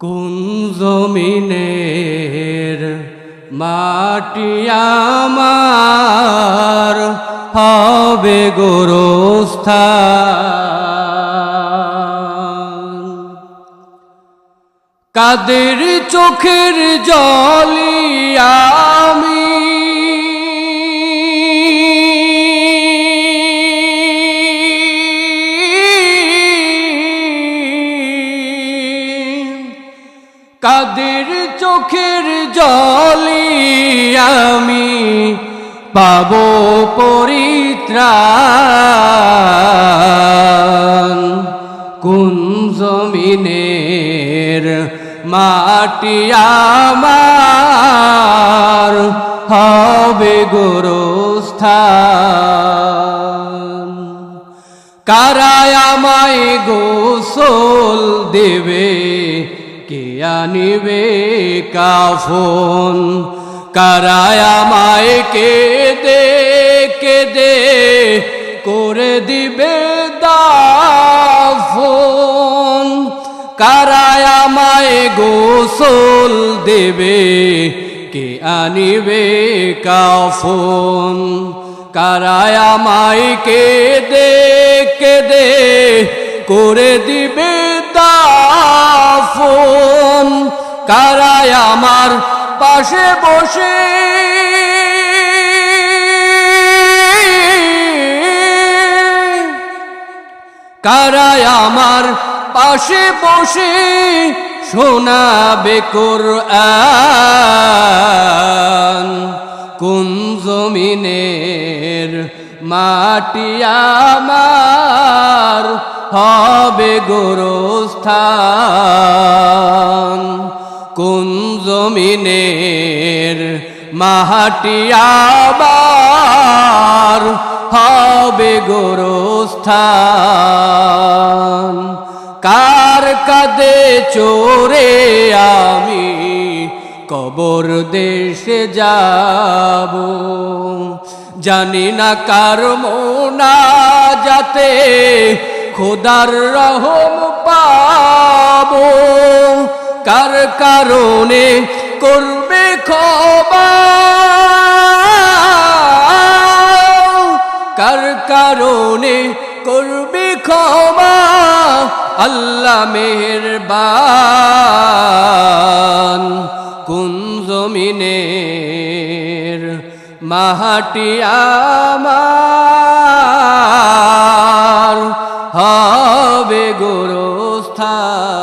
কোন জমিনের মাটি আমার হবে গোরস্থা কাদের চোখের জলি আমি কাদের চোখের জলি আমি পাব পরিত্রাণ। কোন জমিনের মাটি আমার হবে গোরস্থান? কারায় আমায় গোসল দেবে? কে আনিবে কাফন। কারায় আমায় কে দে কে দে, করে দিবে দাফন। কারায় আমায় গোসল দেবে, কে আনিবে কাফন। কারায় আমায় কে দে কে দে, করে দিবে দাফন। কারায় আমার পাশে বসে। কারায় আমার পাশে বসে শোনাবে কোরআন। কোন জমিনের মাটি আমার হবে গোরস্থান? কোন জমিনের মাটি আবার হবে গোরস্থান? কার কাদে চোরে আমি কবর দেশে যাব? জানি না কার মোনা যাতে খোদার রহম পাব। কার কারণে করবে খবা কার কারণে করবে ক্ষমা। আল্লাহ মেহরবান। কোন জমিনের মাহাটি আমার? হবে গোরস্থান।